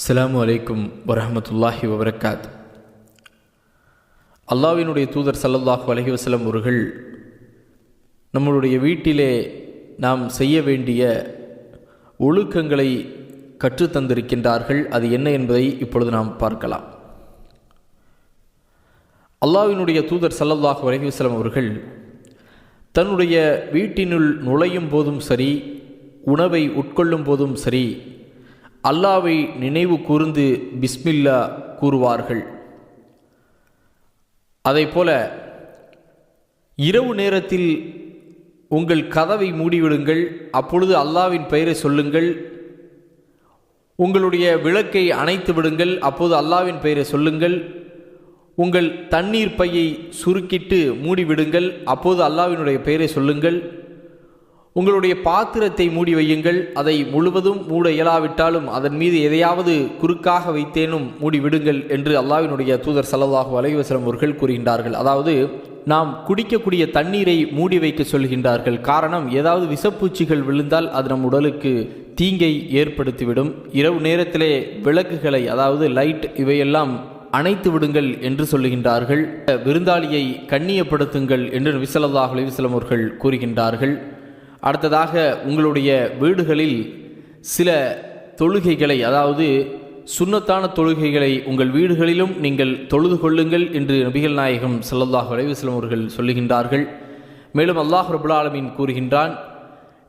அஸ்லாம் அலைக்கும் வரமத்துல்லாஹி வபரக்காத் அல்லாஹ்வினுடைய தூதர் ஸல்லல்லாஹு அலைஹி வஸல்லம் அவர்கள் நம்மளுடைய வீட்டிலே நாம் செய்ய வேண்டிய ஒழுக்கங்களை கற்றுத்தந்திருக்கின்றார்கள் அது என்ன என்பதை இப்பொழுது நாம் பார்க்கலாம். அல்லாஹ்வினுடைய தூதர் ஸல்லல்லாஹு அலைஹி அவர்கள் தன்னுடைய வீட்டினுள் நுழையும் போதும் சரி உணவை உட்கொள்ளும் போதும் சரி அல்லாவை நினைவு கூர்ந்து பிஸ்மில்லா கூறுவார்கள். அதை போல இரவு நேரத்தில் உங்கள் கதவை மூடிவிடுங்கள் அப்பொழுது அல்லாவின் பெயரை சொல்லுங்கள் உங்களுடைய விளக்கை அணைத்து விடுங்கள் அப்போது அல்லாவின் பெயரை சொல்லுங்கள் உங்கள் தண்ணீர் பையை சுருக்கிட்டு மூடிவிடுங்கள் அப்போது அல்லாவினுடைய பெயரை சொல்லுங்கள். உங்களுடைய பாத்திரத்தை மூடி வையுங்கள். அதை முழுவதும் மூட இயலாவிட்டாலும் அதன் மீது எதையாவது குறுக்காக வைத்தேனும் மூடி விடுங்கள் என்று அல்லாவினுடைய தூதர் சல்லல்லாஹு அலைவசலம் அவர்கள் கூறுகின்றார்கள். அதாவது நாம் குடிக்கக்கூடிய தண்ணீரை மூடி வைக்க சொல்கின்றார்கள். காரணம் ஏதாவது விஷப்பூச்சிகள் விழுந்தால் அது நம் உடலுக்கு தீங்கை ஏற்படுத்திவிடும். இரவு நேரத்திலே விளக்குகளை அதாவது லைட் இவையெல்லாம் அணைத்து விடுங்கள் என்று சொல்லுகின்றார்கள் விருந்தாளியை கண்ணியப்படுத்துங்கள் என்று நபிசல்லாஹ் அலிவசலம் அவர்கள் கூறுகின்றார்கள். அடுத்ததாக உங்களுடைய வீடுகளில் சில தொழுகைகளை அதாவது சுண்ணத்தான தொழுகைகளை உங்கள் வீடுகளிலும் நீங்கள் தொழுது கொள்ளுங்கள் என்று நபிகள் நாயகம் சல்லல்லாஹ் அலைவாஸ்லம் அவர்கள் சொல்லுகின்றார்கள். மேலும் அல்லாஹ் ரபுல் கூறுகின்றான்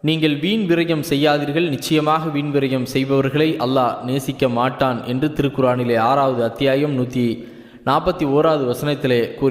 நீங்கள் வீண் விரயம் செய்யாதீர்கள் நிச்சயமாக வீண் விரயம் செய்பவர்களை அல்லாஹ் நேசிக்க மாட்டான் என்று திருக்குறானிலே ஆறாவது அத்தியாயம் நூற்றி நாற்பத்தி ஓராவது வசனத்திலே கூறுகிறார்